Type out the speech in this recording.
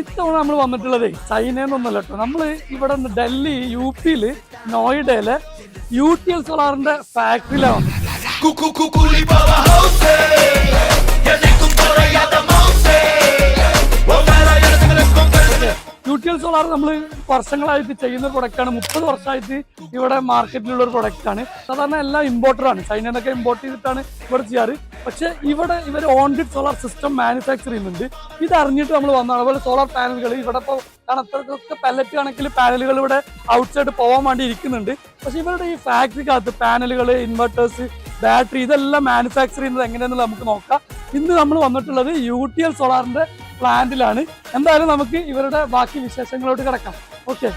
ഇത്തവണ നമ്മൾ വന്നിട്ടുള്ളത്. ചൈനയെന്നൊന്നുമല്ല കേട്ടോ. നമ്മൾ ഇവിടെ നിന്ന് ഡൽഹി യു പിയിൽ നോയിഡയിലെ യു ടി എൽ സോളാറിന്റെ ഫാക്ടറിയിലാണ് വന്നത് യു ടി എൽ സോളാർ നമ്മൾ വർഷങ്ങളായിട്ട് ചെയ്യുന്ന പ്രൊഡക്റ്റാണ്. മുപ്പത് വർഷമായിട്ട് ഇവിടെ മാർക്കറ്റിലുള്ള ഒരു പ്രൊഡക്റ്റാണ്. സാധാരണ എല്ലാം ഇമ്പോർട്ടറാണ് ചൈനയിൽ നിന്നൊക്കെ ഇമ്പോർട്ട് ചെയ്തിട്ടാണ് ഇവിടെ ചെയ്യാറ്. പക്ഷേ ഇവിടെ ഇവർ on grid solar system manufacture ചെയ്യുന്നുണ്ട്. ഇത് അറിഞ്ഞിട്ട് നമ്മൾ വന്നതാണ്. അതുപോലെ സോളാർ പാനലുകൾ ഇവിടെ ഇപ്പോൾ കാരണം അത്രക്കൊക്കെ പല്ലറ്റ് കണക്കിൽ പാനലുകൾ ഇവിടെ ഔട്ട്സൈഡ് പോകാൻ വേണ്ടി ഇരിക്കുന്നുണ്ട്. പക്ഷേ ഇവരുടെ ഈ ഫാക്ടറിക്കകത്ത് പാനലുകൾ ഇൻവെർട്ടേഴ്സ് ബാറ്ററി ഇതെല്ലാം മാനുഫാക്ചർ ചെയ്യുന്നത് എങ്ങനെയാണെന്ന് നമുക്ക് നോക്കാം. ഇന്ന് നമ്മൾ വന്നിട്ടുള്ളത് യു ടി എൽ സോളാറിന്റെ പ്ലാന്റിലാണ് എന്തായാലും നമുക്ക് ഇവരുടെ ബാക്കി വിശേഷങ്ങളോട് കിടക്കാം. ഓക്കെ